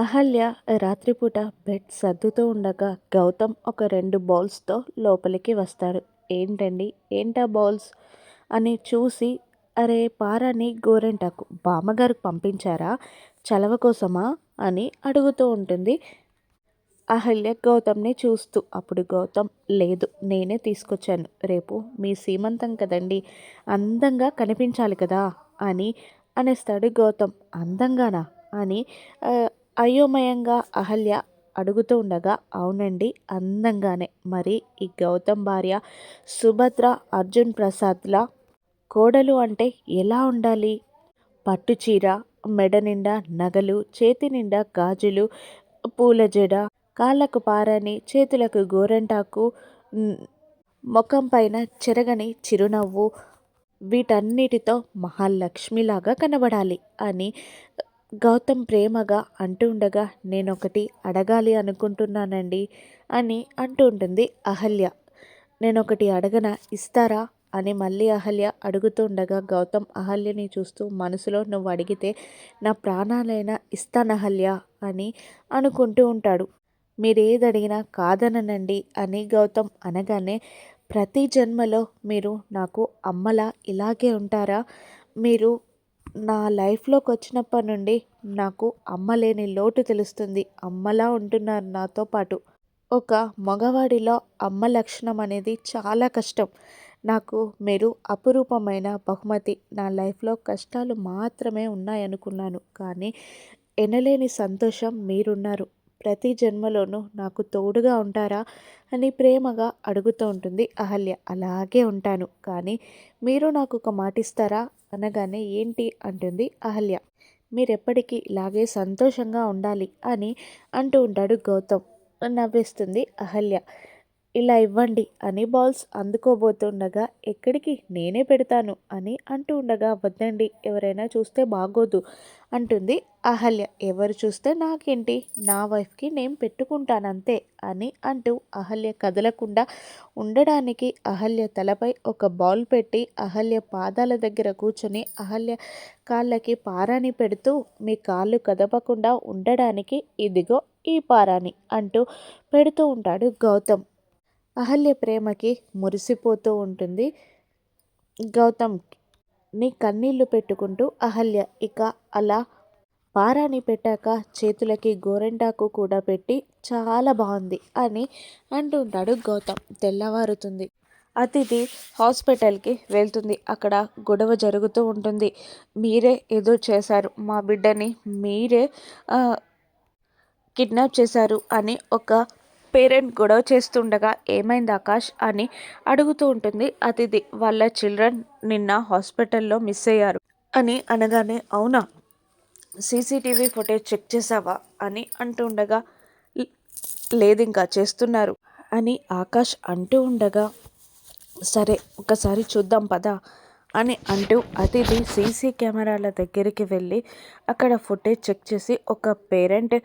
అహల్య రాత్రిపూట బెడ్ సర్దుతూ ఉండగా గౌతమ్ ఒక రెండు బౌల్స్తో లోపలికి వస్తాడు. ఏంటండి? ఏంటా బౌల్స్? అని చూసి అరే పారాని గోరెంటాకు బామ్మగారు పంపించారా? చలవ కోసమా? అని అడుగుతూ ఉంటుంది. అహల్య గౌతమ్ని చూస్తూ అప్పుడు గౌతమ్ లేదు నేనే తీసుకొచ్చాను. రేపు మీ సీమంతం కదండి అందంగా కనిపించాలి కదా అని అనేస్తాడు గౌతమ్. అందంగానా? అని అయోమయంగా అహల్య అడుగుతూ ఉండగా అవునండి అందంగానే. మరి ఈ గౌతమ్ భార్య సుభద్ర అర్జున్ ప్రసాద్ల కోడలు అంటే ఎలా ఉండాలి? పట్టు చీర మెడ నిండా నగలు చేతి నిండా గాజులు పూల జడ కాళ్ళకు పారని చేతులకు గోరంటాకు ముఖం పైన చెరగని చిరునవ్వు వీటన్నిటితో మహాలక్ష్మిలాగా కనబడాలి అని గౌతమ్ ప్రేమగా అంటూ ఉండగా నేనొకటి అడగాలి అనుకుంటున్నానండి అని అంటూ ఉంటుంది అహల్య. నేనొకటి అడగన? ఇస్తారా? అని మళ్ళీ అహల్య అడుగుతూ ఉండగా గౌతమ్ అహల్యని చూస్తూ మనసులో నువ్వు అడిగితే నా ప్రాణాలైనా ఇస్తానహల్య అని అనుకుంటూ ఉంటాడు. మీరేది అడిగినా కాదననండి అని గౌతమ్ అనగానే ప్రతి జన్మలో మీరు నాకు అమ్మలా ఇలాగే ఉంటారా? మీరు నా లైఫ్లోకి వచ్చినప్పటి నుండి నాకు అమ్మ లేని లోటు తెలుస్తుంది. అమ్మలా ఉంటున్నారు నాతో పాటు. ఒక మగవాడిలో అమ్మ లక్షణం అనేది చాలా కష్టం. నాకు మీరు అపురూపమైన బహుమతి. నా లైఫ్లో కష్టాలు మాత్రమే ఉన్నాయనుకున్నాను. కానీ ఎనలేని సంతోషం మీరున్నారు. ప్రతి జన్మలోనూ నాకు తోడుగా ఉంటారా అని ప్రేమగా అడుగుతూ ఉంటుంది అహల్య. అలాగే ఉంటాను. కానీ మీరు నాకు ఒక మాటిస్తారా? అనగానే ఏంటి అంటుంది అహల్య. మీరెప్పటికీ ఇలాగే సంతోషంగా ఉండాలి అని అంటూ ఉంటాడు గౌతమ్. నవ్వేస్తుంది అహల్య. ఇలా ఇవ్వండి అని బాల్స్ అందుకోబోతుండగా ఎక్కడికి? నేనే పెడతాను అని అంటూ ఉండగా వద్దండి ఎవరైనా చూస్తే బాగోదు అంటుంది అహల్య. ఎవరు చూస్తే నాకేంటి? నా వైఫ్కి నేను పెట్టుకుంటానంతే అని అంటూ అహల్య కదలకుండా ఉండడానికి అహల్య తలపై ఒక బాల్ పెట్టి అహల్య పాదాల దగ్గర కూర్చొని అహల్య కాళ్ళకి పారాని పెడుతూ మీ కాళ్ళు కదపకుండా ఉండడానికి ఇదిగో ఈ పారాని అంటూ పెడుతూ ఉంటాడు గౌతమ్. అహల్య ప్రేమకి మురిసిపోతూ ఉంటుంది. గౌతమ్ నీ కన్నీళ్ళు పెట్టుకుంటూ అహల్య ఇక అలా పారాని పెట్టాక చేతులకి గోరెంటాకు కూడా పెట్టి చాలా బాగుంది అని అంటుంటాడు గౌతమ్. తెల్లవారుతుంది. అతిథి హాస్పిటల్కి వెళ్తుంది. అక్కడ గొడవ జరుగుతూ ఉంటుంది. మీరే ఏదో చేశారు. మా బిడ్డని మీరే కిడ్నాప్ చేశారు అని ఒక పేరెంట్ గొడవ చేస్తుండగా ఏమైంది ఆకాష్ అని అడుగుతూ ఉంటుంది. అతిథి వాళ్ళ చిల్డ్రన్ నిన్న హాస్పిటల్లో మిస్ అయ్యారు అని అనగానే అవునా? సీసీటీవీ ఫుటేజ్ చెక్ చేసావా? అని అంటుండగా లేదు ఇంకా చేస్తున్నారు అని ఆకాష్ అంటూ ఉండగా సరే ఒకసారి చూద్దాం పదా అని అంటూ అతిథి సీసీ కెమెరాల దగ్గరికి వెళ్ళి అక్కడ ఫుటేజ్ చెక్ చేసి ఒక పేరెంట్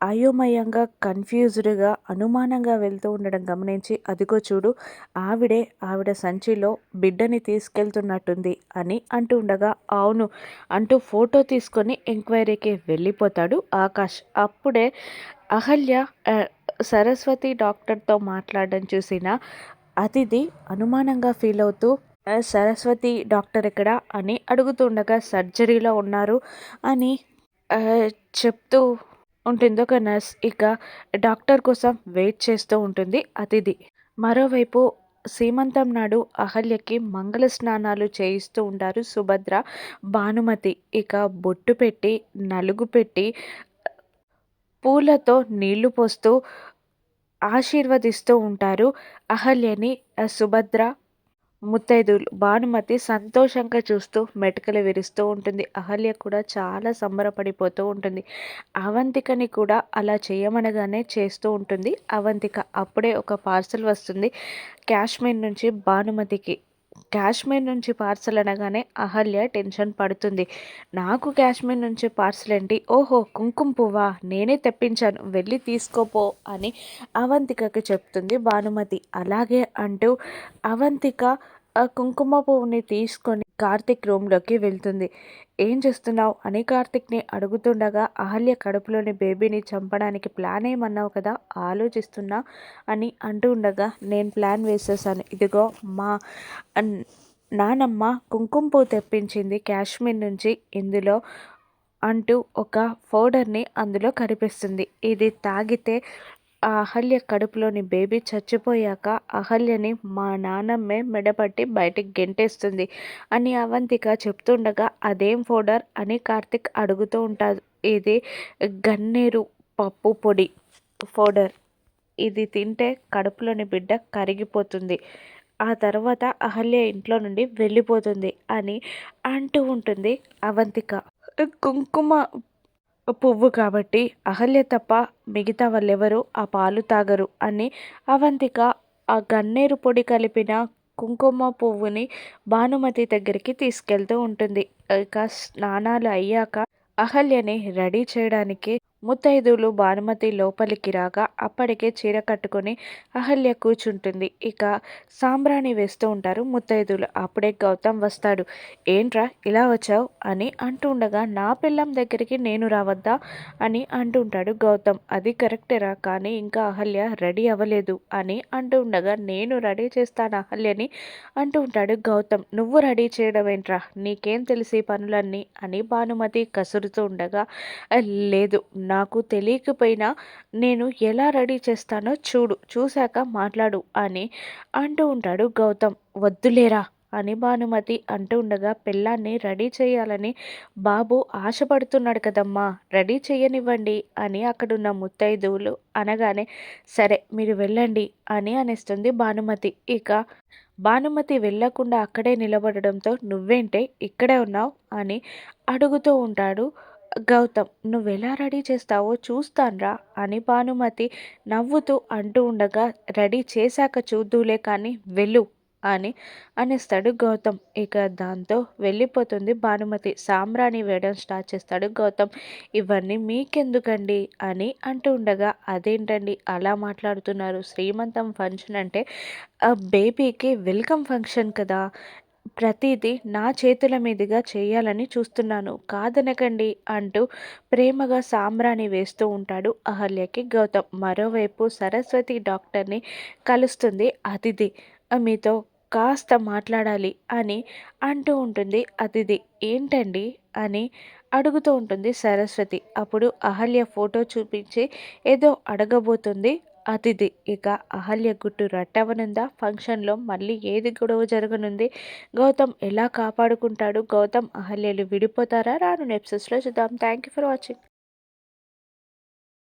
అయోమయంగా కన్ఫ్యూజ్డ్గా అనుమానంగా వెళ్తూ ఉండడం గమనించి అదిగో చూడు ఆవిడే ఆవిడ సంచిలో బిడ్డని తీసుకెళ్తున్నట్టుంది అని అంటూ ఉండగా అవును అంటూ ఫోటో తీసుకొని ఎంక్వైరీకి వెళ్ళిపోతాడు ఆకాష్. అప్పుడే అహల్య సరస్వతి డాక్టర్తో మాట్లాడడం చూసిన అతిథి అనుమానంగా ఫీల్ అవుతూ సరస్వతి డాక్టర్ ఎక్కడ? అని అడుగుతుండగా సర్జరీలో ఉన్నారు అని చెప్తూ ఉంటుంది ఒక నర్స్ ఇక డాక్టర్ కోసం వెయిట్ చేస్తూ ఉంటుంది అతిథి. మరోవైపు సీమంతం నాడు అహల్యకి మంగళ స్నానాలు చేయిస్తూ ఉంటారు సుభద్ర భానుమతి. ఇక బొట్టు పెట్టి నలుగు పెట్టి పూలతో నీళ్ళు పోస్తూ ఆశీర్వదిస్తూ ఉంటారు అహల్యని సుభద్ర ముత్తైదులు భానుమతి సంతోషంగా చూస్తూ మెటకలు విరుస్తూ ఉంటుంది. అహల్య కూడా చాలా సంబరపడిపోతూ ఉంటుంది. అవంతికని కూడా అలా చేయమనగానే చేస్తూ ఉంటుంది. అవంతిక అప్పుడే ఒక పార్సల్ వస్తుంది. కాశ్మీర్ నుంచి భానుమతికి. కాశ్మీర్ నుంచి పార్సల్ అనగానే అహల్య టెన్షన్ పడుతుంది. నాకు కాశ్మీర్ నుంచి పార్సల్ ఏంటి? ఓహో కుంకుమ పువ్వా? నేనే తెప్పించాను. వెళ్ళి తీసుకోపో అని అవంతికకి చెప్తుంది భానుమతి. అలాగే అంటూ అవంతిక కుంకుమ పువ్వుని తీసుకొని కార్తిక్ రూమ్లోకి వెళ్తుంది. ఏం చేస్తున్నావు? అని కార్తిక్ని అడుగుతుండగా అహల్య కడుపులోని బేబీని చంపడానికి ప్లాన్ ఏమన్నావు కదా ఆలోచిస్తున్నా అని అంటూ ఉండగా నేను ప్లాన్ వేసేసాను. ఇదిగో మా నానమ్మ కుంకుమ పువ్వు తెప్పించింది కాశ్మీర్ నుంచి ఇందులో అంటూ ఒక పౌడర్ని అందులో కనిపిస్తుంది ఇది తాగితే ఆ అహల్య కడుపులోని బేబీ చచ్చిపోయాక అహల్యని మా నానమ్మే మెడపట్టి బయటికి గెంటేస్తుంది అని అవంతిక చెప్తుండగా అదేం ఫోడర్? అని కార్తిక్ అడుగుతూ ఉంటారు. ఇది గన్నేరు పప్పు పొడి ఫోడర్. ఇది తింటే కడుపులోని బిడ్డ కరిగిపోతుంది. ఆ తర్వాత అహల్య ఇంట్లో నుండి వెళ్ళిపోతుంది అని అంటూ ఉంటుంది అవంతిక. కుంకుమ పువ్వు కాబట్టి అహల్య తప్ప మిగతా వాళ్ళెవరూ ఆ పాలు తాగరు అని అవంతిక ఆ గన్నేరు పొడి కలిపిన కుంకుమ పువ్వుని భానుమతి దగ్గరికి తీసుకెళ్తూ ఉంటుంది. ఇక స్నానాలు అయ్యాక అహల్యని రెడీ చేయడానికి ముత్తైదువులు భానుమతి లోపలికి రాగా అప్పటికే చీర కట్టుకొని అహల్య కూర్చుంటుంది. ఇక సాంబ్రాణి వేస్తూ ఉంటారు ముత్తైదువులు. అప్పుడే గౌతమ్ వస్తాడు. ఏంట్రా ఇలా వచ్చావు? అని అంటుండగా నా పిల్లం దగ్గరికి నేను రావద్దా? అని అంటుంటాడు గౌతమ్. అది కరెక్టేరా కానీ ఇంకా అహల్య రెడీ అవ్వలేదు. అని అంటుండగా నేను రెడీ చేస్తాను అహల్యని అంటూ ఉంటాడు గౌతమ్. నువ్వు రెడీ చేయడం ఏంట్రా? నీకేం తెలిసి పనులన్నీ? అని భానుమతి కసురుతూ ఉండగా లేదు నాకు తెలియకపోయినా నేను ఎలా రెడీ చేస్తానో చూడు చూశాక మాట్లాడు అని అంటూ ఉంటాడు గౌతమ్. వద్దులేరా అని భానుమతి అంటూ ఉండగా పిల్లాన్ని రెడీ చేయాలని బాబు ఆశపడుతున్నాడు కదమ్మా రెడీ చేయనివ్వండి అని అక్కడున్న ముత్తైదువులు అనగానే సరే మీరు వెళ్ళండి అని అనేస్తుంది భానుమతి. ఇక భానుమతి వెళ్ళకుండా అక్కడే నిలబడడంతో నువ్వేంటే ఇక్కడే ఉన్నావు అని అడుగుతూ ఉంటాడు గౌతమ్ నువ్వెలా రెడీ చేస్తావో చూస్తాన్రా అని భానుమతి నవ్వుతూ అంటూ ఉండగా రెడీ చేశాక చూద్దులే కానీ వెళ్ళు అని అనేస్తాడు గౌతమ్. ఇక దాంతో వెళ్ళిపోతుంది భానుమతి. సామ్రాణి వేయడం స్టార్ట్ చేస్తాడు గౌతమ్. ఇవన్నీ మీకెందుకండి అని అంటూ ఉండగా అదేంటండి అలా మాట్లాడుతున్నారు? శ్రీమంతం ఫంక్షన్ అంటే బేబీకి వెల్కమ్ ఫంక్షన్ కదా ప్రతిదీ నా చేతుల మీదుగా చేయాలని చూస్తున్నాను. కాదనకండి అంటూ ప్రేమగా సాంబ్రాణి వేస్తూ ఉంటాడు అహల్యకి గౌతమ్. మరోవైపు సరస్వతి డాక్టర్ని కలుస్తుంది. అతిథి మీతో కాస్త మాట్లాడాలి అని అంటూ ఉంటుంది అతిథి. ఏంటండి అని అడుగుతూ ఉంటుంది సరస్వతి. అప్పుడు అహల్య ఫోటో చూపించి ఏదో అడగబోతుంది. అతిథి. ఇక అహల్య గుట్టు రట్టవనుందా ఫంక్షన్లో మళ్ళీ ఏది గొడవ జరగనుంది? గౌతమ్ ఎలా కాపాడుకుంటాడు? గౌతమ్ అహల్యలు విడిపోతారా? రాను నెప్సెస్లో చూద్దాం. Thank you for watching.